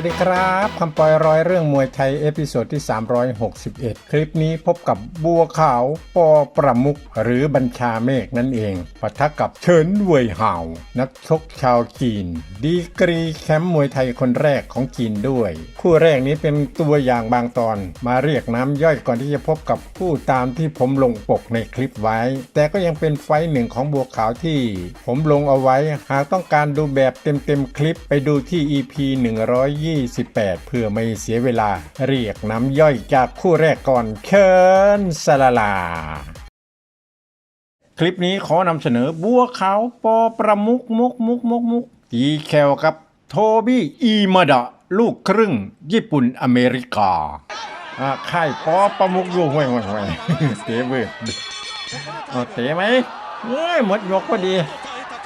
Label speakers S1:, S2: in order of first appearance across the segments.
S1: วัสดีครับคำปล่อยร้อยเรื่องมวยไทย เอพิโซดที่ 361 คลิปนี้พบกับบัวขาวปอประมุกหรือบัญชาเมฆนั่นเองปะทะกับเฉินเว่ยห่า นักชกชาวจีน ดีกรีแชมป์มวยไทยคนแรกของจีนด้วย คู่แรกนี้เป็นตัวอย่างบางตอน มาเรียกน้ำย่อยก่อนที่จะพบกับผู้ตามที่ผมลงปกในคลิปไว้ แต่ก็ยังเป็นไฟหนึ่งของบัวขาวที่ ผมลงเอาไว้หากต้องการดูแบบเต็มๆคลิปไปดูที่ EP 28 เพื่อไม่เสียเวลา เรียกน้ำย่อยจากคู่แรกก่อนเคินสลาลา คลิปนี้ขอนำเสนอบัวขาวปอประมุกมุกมุกมุกมุกตีแคลกับโทบี้อีมาดะ ลูกครึ่ง ญี่ปุ่นอเมริกาอ่าค่ายปอประมุกอยู่ห่วยห่วยห่วยเตะเบิดเอาเตะไหมเอ้ยหมดยกพอดี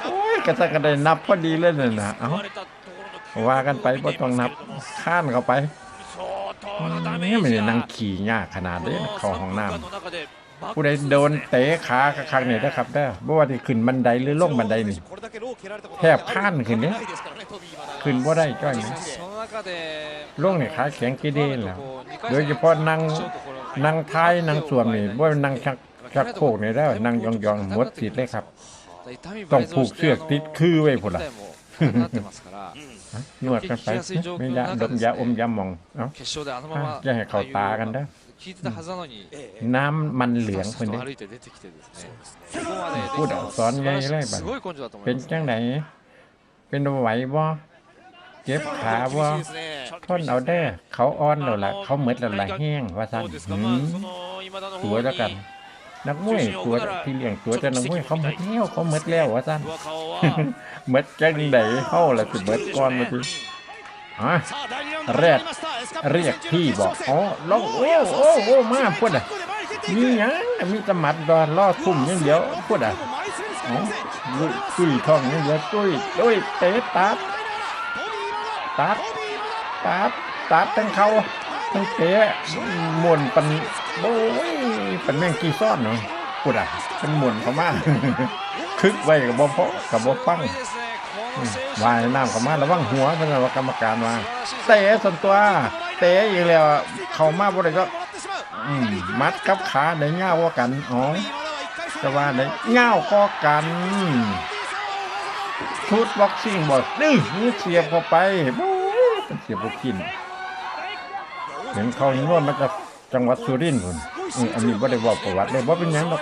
S1: โอ้ยกระสักกระไดนับพอดีเลยน่ะนะเอา ว่ากันไปบ่ต้องนับข้านเข้าไปนี่ไม่ได้นั่งขี่ยากขนาดนี้เข้าห้องน้ำผู้ใดโดนเตะขากระคังเนี่ยนะครับเด้อบ่ว่าที่ขึ้นบันไดหรือลงบันไดนี่แทบข้านขึ้นเนี่ยขึ้นบ่ได้จ้อยนี่ลงเนี่ยขาแข็งกีเดนแล้วโดยเฉพาะนั่งนั่งท้ายนั่งส่วมนี่บ่นั่งชักชักโครกนี่ได้นั่งยองๆหมดสิทธิ์เลยครับ ต้องผูกเชือกติดคือไว้พุ่นล่ะ นวดกันไปไม่ยาดมยาอมยาหมองเอ้า
S2: 決勝であのまま
S1: อย่าให้เข้าตากันเด้อ
S2: 聞いてたはずなのに、
S1: น้ำมันเหลือง
S2: ス
S1: เพิ่น
S2: タ
S1: เด้
S2: 歩いて出てきてですね、そこまでできた
S1: พูดเอาสอนไงเลยบัด
S2: すごい根性だと思
S1: เป็
S2: い
S1: น
S2: ます。
S1: จังไหนเป็นไหวบ่เจ็บขาบ่ ทนเอาเด้อเขาอ้อนแล้วล่ะ เขาเหมือนแล้วล่ะแห้งว่าซั่นหืมตัวแล้วกัน นักมวยตัวที่เลี้ยงตัวแต่นักมวยเขาหมดแล้วเขาหมดแล้วว่าซั่นหมดจังไดเฮาละสิหมดก่อนว่าติฮะแรกเรียกพี่บอกอ๋อลองโอ้โอ้โอ้มาพุ่นอะมีหยังมีแตมัดดอนล่อทุ่มย่างเดียวพุ่นอะอ๋อลุยตุ้ยทองย่างเดียวตุ้ยตุ้ยเตะตัดตัดตัดตัดทั้งเขา ทั้งเตะหมุนปันโอ้ยปันแมงกีซ่อนเนาะพุ่นอะเป็นหมุนเขามาคึกไว้กับบ่เพาะกับบ่ฟังวายน้ำเขามาระวังหัวเพิ่นน่ะว่ากรรมการว่าเตะส่วนตัวเตะอีกแล้วเขามาบ่ได้ก็มัดกับขาได้ง่าวกว่ากันอ๋อแต่ว่าได้ง่าวก็กันชุดบ็อกซิ่งบ่ดื้อนี่เสียบเข้าไปโอ้ยมันเสียบบ่กิน เห็นเขานวดมาจากจังหวัดสุรินทร์พุ่นอืมอันนี้บ่ได้บอกประวัติเลยบ่เป็นหยังดอก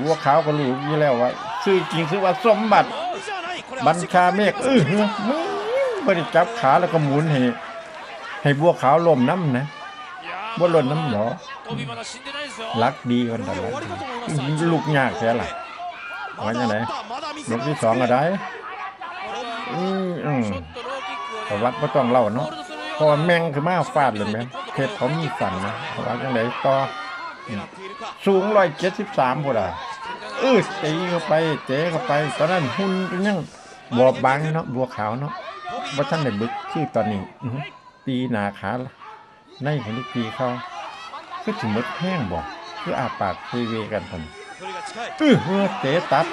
S1: บัวขาวก็รู้อยู่แล้วว่าชื่อจริงคือว่าสมบัติบัญชาเมฆเออมึงบ่ได้จับขาแล้วก็หมุนให้ให้บัวขาวล่มน้ำนะบ่หล่นน้ำหรอรักดีกันแต่ละลูกยากแท้ล่ะว่าจังไดลูกที่สองก็ได้อืมอืมประวัติบ่ต้องเล่าเนาะพราะว่าแม่งคือมาฟาดเลยแม่ เพชรเขามีสันนะว่าจังไดต่อสูงร้อืมสูง173พุ่นอะเออตีเข้าไปเตะเข้าไป ตอนนั้นหุ่นยังบวบางเนาะบัวขาวเนาะว่าท่านได้บึกคือตอนนี้ตีหนาขาในเห็นลูกตีเขาคือถึงมดแห้งบ่คืออาปากเทเวกันทันเออเฮ้อเตะตัด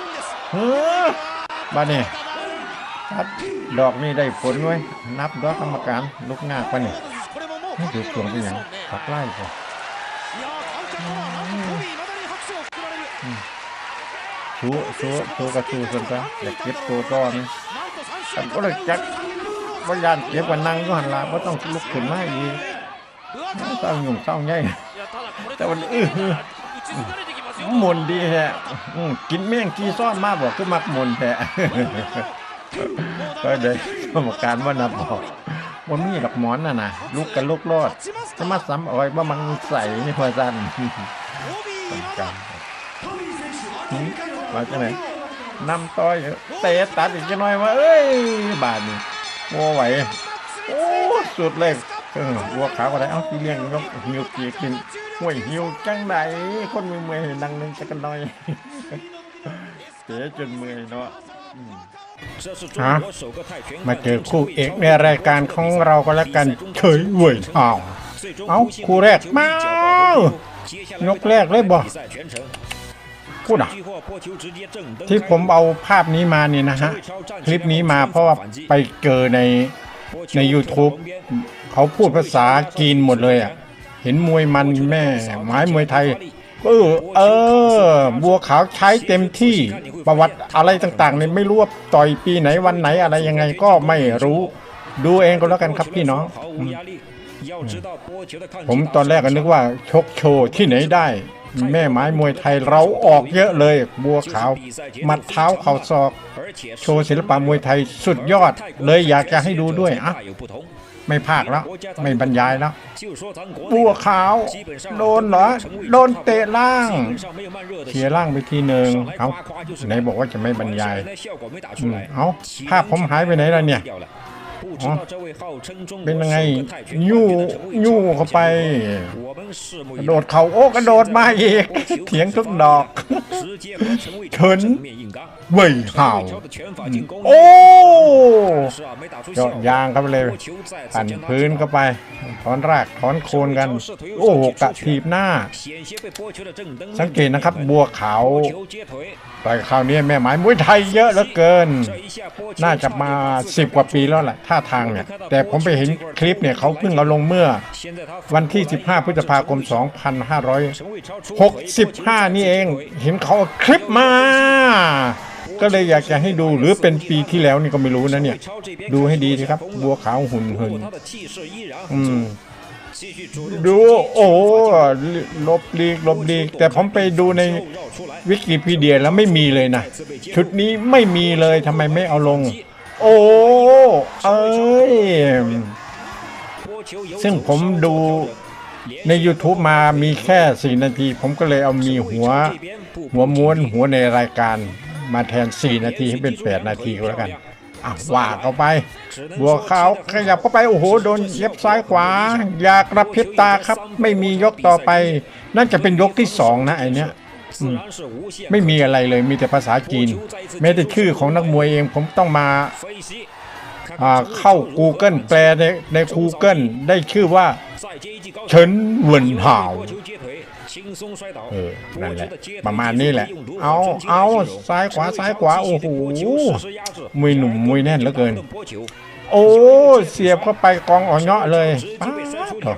S1: เฮ้อบ้านี่ตัดดอกนี่ได้ผลไว้ยนับดอกกรรมการลูกงากปะนี่ ให้ดูสวงเป็นหยังปักไล่พอนชูชูชูกระชูส่วนตัวอยากเก็บตัวต่อนี่ฉันก็เลยจักว่ายานเก็บกันนั่งก็หันละว่าต้องลุกขึ้นมาอีกเศร้าหยุ่งเศร้าใหญ่แต่วันอื้อมนดีแฮะกินแม่งกี้ซ่อนมากบอกคือมักมนแท้ก็เลยกรรมการว่านับบอก ว่ามีดอกหมอนน่ะนะลูกกันลูกรอดจะมาซ้ำเอ่อยว่ามันใส่นี่พอจันกรรมการหืมมาจากไหนนำต่อยเตะตัดอีกจะหน่อยว่าเอ้ย บาดนี่โมไหวโอ้สุดเลยเออบัวขาวก็ได้เอ้าที่เลี้ยงยกหิวเกียกินห่วยหิวจังไดคนมือเมื่อยๆนั่งนึงจะกันหน่อยเตะจนเมื่อยเนาะ ฮะมาเจอคู่เอกในรายการของเราก็แล้วกันเฉยเว่ยอ้าเอ้าคู่แรกมายกแรกเลยบ่พูดอะที่ผมเอาภาพนี้มาเนี่ยนะฮะ คลิปนี้มาเพราะว่าไปเจอในใน YouTube เขาพูดภาษาจีนหมดเลยอะ เห็นมวยมันแม่ไม้มวยไทย เออเออ บัวขาวใช้เต็มที่ประวัติอะไรต่างๆเนี่ยไม่รู้ว่าต่อยปีไหนวันไหนอะไรยังไงก็ไม่รู้ ดูเองก็แล้วกันครับพี่น้อง ผมตอนแรกก็นึกว่าชกโชว์ที่ไหนได้ แม่ไม้มวยไทยเราออกเยอะเลย บัวขาวมัดเท้าเข่าศอก โชว์ศิลปะมวยไทยสุดยอดเลยอยากจะให้ดูด้วยอะ ไม่พากแล้ว ไม่บรรยายแล้วบัวขาวโดนเหรอโดนเตะล่างเขียล่างไปทีหนึ่งเอาไหนบอกว่าจะไม่บรรยายอืมเอาภาพผมหายไปไหนแล้วเนี่ย อ๋อเป็นยังไงยู่ยู่เข้าไปกระโดดเขาโอ้กระโดดมาอีกเถียงทุกดอกเฉินเว่ยห่าวโอ้เจาะยางเข้าไปเลยปั่นพื้นเข้าไปถอนรากถอนโคนกัน โอ้โหกระทีบหน้า สังเกตนะครับบัวขาวต่อยคราวนี้แม่หมายมวยไทยเยอะเหลือเกิน น่าจะมาสิบกว่าปีแล้วแหละท่าทางเนี่ย แต่ผมไปเห็นคลิปเนี่ยเขาเพิ่งเอาลงเมื่อ วันที่ 15 พฤษภาคม 2565 นี่เอง เห็นเขาคลิปมา ก็เลยอยากจะให้ดูหรือเป็นปีที่แล้วนี่ก็ไม่รู้นะเนี่ย ดูให้ดีสิครับ บัวขาวหุ่นเหินอืมดูโอ้ลบลีกลบลีก แต่ผมไปดูในวิกิพีเดียแล้วไม่มีเลยนะ ชุดนี้ไม่มีเลยทำไมไม่เอาลง โอ้เอ้ย ซึ่งผมดูใน YouTube มามีแค่ 4 นาที ผมก็เลยเอามีหัว หัวม้วนหัวในรายการมาแทน 4 นาทีให้เป็น 8 นาทีก็แล้วกันอะว่าเข้าไป บัวขาวขยับเข้าไป โอ้โห โดนเย็บซ้ายขวา อยากระพริบตาครับ ไม่มียกต่อไปน่าจะเป็นยกที่สองนะไอเนี้ย ไม่มีอะไรเลยมีแต่ภาษาจีนแม้แต่ชื่อของนักมวยเองผมต้องมาอ่าเข้า Google แปลในใน Google ได้ชื่อว่าเฉินเหวินห่าวเออนั่นแหละประมาณนี้แหละ เอาเอาซ้ายขวาซ้ายขวา โอ้โหมวยหนุ่มมวยแน่นเหลือเกิน โอ้ เสียบเข้าไปกองอ่อนเงาะเลยป๊าด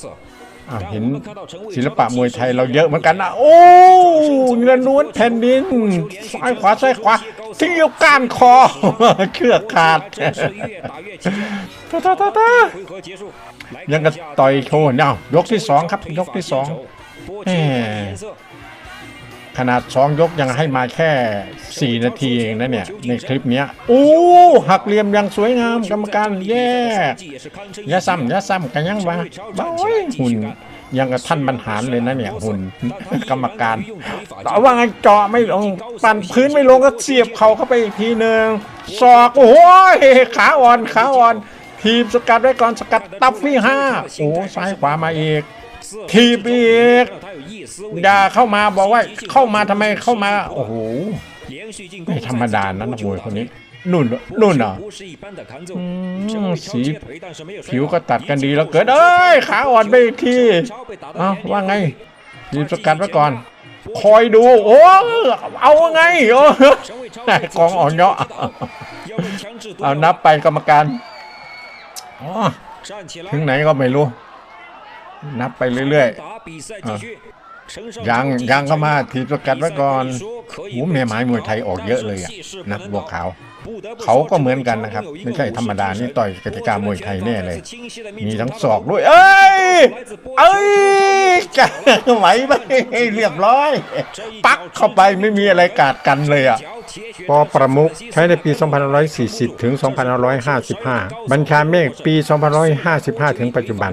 S1: เถอะอะเห็นศิลปะมวยไทยเราเยอะเหมือนกันนะโอ้เงินล้วนแผ่นดินซ้ายขวาซ้ายขวาที่ยกก้านคอเชือกขาดตาตาตาตายังกับต่อยโชว์เนี่ยยกที่สองครับยกที่สองแหม ขนาดสองยกยังให้มาแค่ 4 นาทีเองนะเนี่ย ในคลิปนี้โอ้หักเหลี่ยมอย่างสวยงามกรรมการแย่อยาซ้ำอยาซ้ำกันยังวะบ้อยหุ่นยังกับท่านบรรหารเลยนะเนี่ยหุ่นกรรมการแต่ว่าไงเจาะไม่ลงปั่นพื้นไม่ลงก็เสียบเข่าเข้าไปอีกทีหนึ่งศอกโอ้ยขาอ่อนขาอ่อนทีมสกัดไว้ก่อนสกัดตับที่ห้าโอ้ซ้ายขวามาอีก ทีบอีกอย่าเข้ามาบอกว่าเข้ามาทำไมเข้ามา โอ้โหไม่ธรรมดานะนักมวยคนนี้นุ่นนุ่นเหรอสีผิวก็ตัดกันดีแล้วเกินเอ้ยขาอ่อนไปทีเอ้าว่าไงทีมสกัดไว้ก่อน คอยดู โอ้เอาไงโอ้กองอ่อนเนาะเอานับไปกรรมการถึงไหนก็ไม่รู้ นับไปเรื่อยๆยังยังก็มาทีมสกัดไว้ก่อนหูแม่ไม้มวยไทยออกเยอะเลยอะนะบัวขาว เขาก็เหมือนกันนะครับ ไม่ใช่ธรรมดานี่ต่อยกติกามวยไทยแน่เลย มีทั้งศอกด้วย เอ้ย เอ้ยจะไหวไหมเรียบร้อย ปักเข้าไปไม่มีอะไรกาดกันเลยอะปอประมุขใช้ในปี 2540 ถึง 2555 บัญชาเมฆปี 2555 ถึงปัจจุบัน